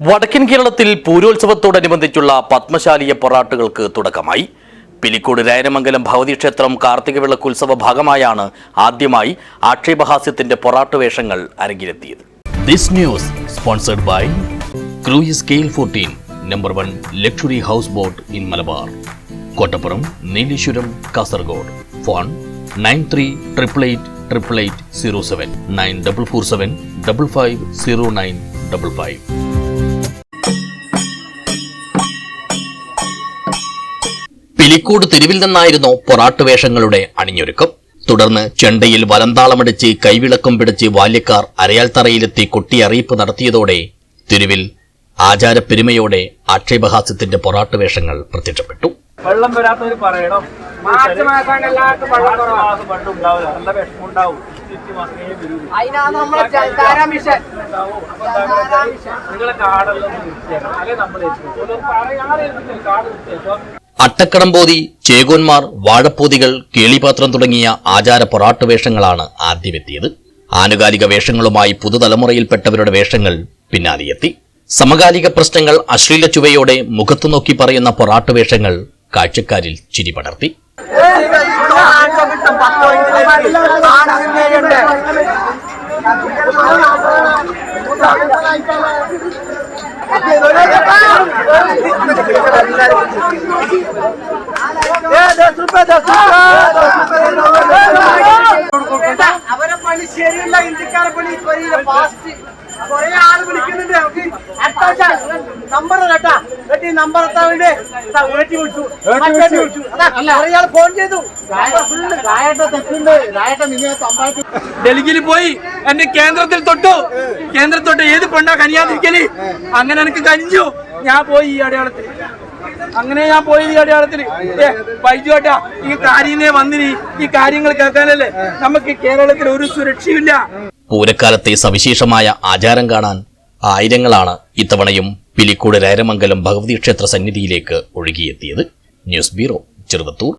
വടക്കൻ കേരളത്തിൽ പൂരോത്സവത്തോടനുബന്ധിച്ചുള്ള പത്മശാലിയ പൊറാട്ടുകൾക്ക് തുടക്കമായി. പിലിക്കോട് രായനമംഗലം ഭഗവതി ക്ഷേത്രം കാർത്തിക വിളക്കുത്സവ ഭാഗമായാണ് ആദ്യമായി ആക്ഷേപഹാസ്യത്തിന്റെ പൊറാട്ട് വേഷങ്ങൾ അരങ്ങിലെത്തിയത്. This news sponsored by cruise scale fourteen number one luxury house boat in Malabar Kottappuram Nileshwaram Kasaragod phone nine three triple eight triple eight zero seven nine double four seven double five zero nine double five Pilicode തെരുവിൽ നിന്നായിരുന്നു പൊറാട്ട് വേഷങ്ങളുടെ അണിഞ്ഞൊരുക്കം. തുടർന്ന് ചെണ്ടയിൽ വലന്താളമടിച്ച് കൈവിളക്കം പിടിച്ച് ബാല്യക്കാർ അരയാൽ തറയിലെത്തി കൊട്ടിയറിയിപ്പ് നടത്തിയതോടെ തെരുവിൽ ആചാരപ്പെരുമയോടെ ആക്ഷേപഹാസ്യത്തിന്റെ പൊറാട്ട് വേഷങ്ങൾ പ്രത്യക്ഷപ്പെട്ടു. വെള്ളം വരാത്തവര് പറയണം. നിങ്ങളെ കാടെല്ലാം അല്ലെ നമ്മൾ കാട് വൃത്തിയാക്കാം അട്ടക്കടമ്പോതി ചേകോന്മാർ വാഴപ്പോതികൾ കേളിപാത്രം തുടങ്ങിയ ആചാര പൊറാട്ട് വേഷങ്ങളാണ് ആദ്യമെത്തിയത്. ആനുകാലിക വേഷങ്ങളുമായി പുതുതലമുറയിൽപ്പെട്ടവരുടെ വേഷങ്ങൾ പിന്നാലെയെത്തി. സമകാലിക പ്രശ്നങ്ങൾ അശ്ലീല ചുവയോടെ മുഖത്തു നോക്കി പറയുന്ന പൊറാട്ട് വേഷങ്ങൾ കാഴ്ചക്കാരിൽ ചിരി പടർത്തി. അവരെ പണി ശരിയല്ല. ഇന്ത്യക്കാരെ പണി കൊറിയിലെ ഫാസ്റ്റ് കൊറേ ആൾ വിളിക്കുന്നുണ്ട്. നമുക്ക് അത്യാവശ്യം നമ്പർ കേട്ടാ കേട്ടി നമ്പർ എത്താൻ വേണ്ടി. വീട്ടിൽ വിളിച്ചു. മറ്റേ വിളിച്ചു. ആൾ ഫോൺ ചെയ്തു. ഡൽഹിയിൽ പോയി. എന്റെ കേന്ദ്രത്തിൽ തൊട്ടു. കേന്ദ്രത്തിൽ തൊട്ട് ഏത് പെണ്ണാ കനിയാതിരിക്കൽ? അങ്ങനെ എനിക്ക് കനിഞ്ഞു. ഞാൻ പോയി ഈ അടയാളത്തിൽ അങ്ങനെ ഞാൻ പോയി ഈ അടയാളത്തിൽ ഈ കാര്യം വന്നിനി ഈ കാര്യങ്ങൾ കേൾക്കാനല്ലേ? നമുക്ക് കേരളത്തിൽ ഒരു സുരക്ഷയില്ല പൂരക്കാലത്തെ സവിശേഷമായ ആചാരം കാണാൻ ആയിരങ്ങളാണ് ഇത്തവണയും പിലിക്കൂട് രാരമംഗലം ഭഗവതി ക്ഷേത്ര സന്നിധിയിലേക്ക് ഒഴുകിയെത്തിയത്. News bureau Cheruvathur.